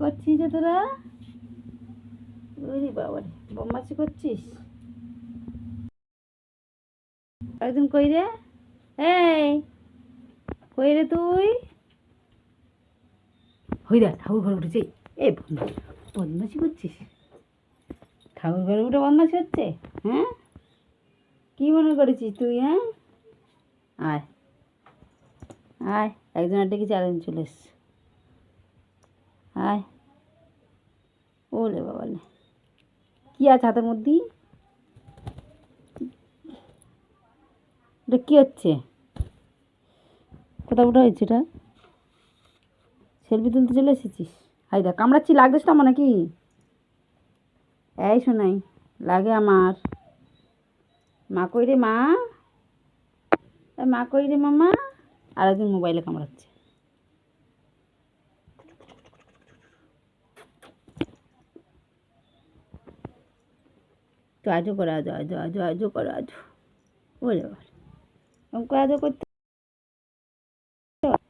করছিস রে তোরা? ওরে বাবা বদমাসি করছিস? একদিন কই রে? এই, কই রে তুই? হই দা ঠাকুর ঘরে উঠেছে। এই বদমাস করছিস? ঠাকুর ঘরে উঠে বদমাসি হচ্ছে? হ্যাঁ? কি মনে করেছিস তুই হ্যাঁ? আয় আয়, একজনের ডেকে চ্যালেঞ্জ চলে এসছে। আয় ওলে বাবা কী আছে হাতের মধ্যে? এটা কী হচ্ছে? কোথাও উঠা হয়েছে এটা? সেলফি তুলতে চলে এসেছিস? হাই দেখ, কামড়াচ্ছি লাগছিস তো আমার নাকি? এই শোনাই লাগে আমার। মা কই রে মা? মা কই রে মামা? আর একজন মোবাইলে কামড়াচ্ছে। তো আজও করো আজও আজও আজও আজও করো আজও। বলে বাবা এরকম আজও করতে